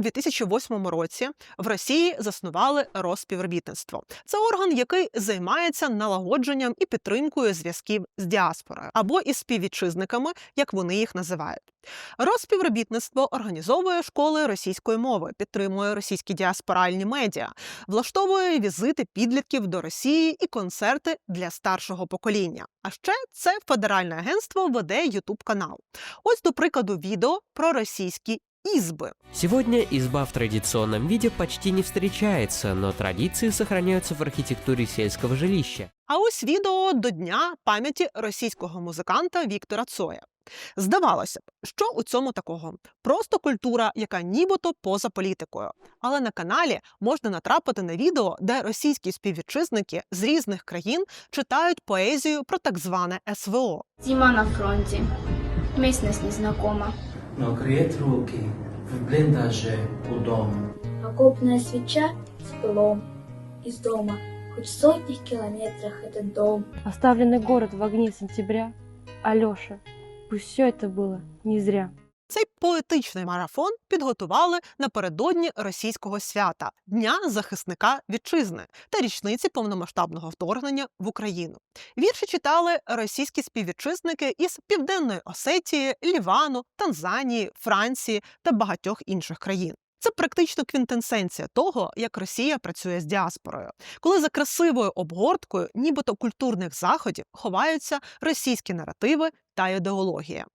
2008 році в Росії заснували Розпівробітництво. Це орган, який займається налагодженням і підтримкою зв'язків з діаспорою або із співвітчизниками, як вони їх називають. Розпівробітництво організовує школи російської мови, підтримує російські діаспоральні медіа, влаштовує візити підлітків до Росії і концерти для старшого покоління. А ще це федеральне агентство веде Ютуб канал. Ось до прикладу відео про російські ізби. Сегодня изба в традиционном виде почти не встречается, но традиции сохраняются в архитектуре сельского жилища. А ось відео до дня пам'яті російського музиканта Віктора Цоя. Здавалося б, що у цьому такого? Просто культура, яка нібито поза політикою. Але на каналі можна натрапити на відео, де російські співвітчизники з різних країн читають поезію про так зване СВО. Зима на фронте. Местность незнакома. Но греет руки в блиндаже у дома. Окопная свеча с пылом из дома. Хоть в сотнях километрах этот дом. Оставленный город в огне сентября. Алёша, пусть все это было не зря. Цей поетичний марафон підготували напередодні російського свята Дня захисника вітчизни та річниці повномасштабного вторгнення в Україну. Вірші читали російські співвітчизники із Південної Осетії, Лівану, Танзанії, Франції та багатьох інших країн. Це практично квінтенсенція того, як Росія працює з діаспорою, коли за красивою обгорткою, нібито культурних заходів, ховаються російські наративи та ідеологія.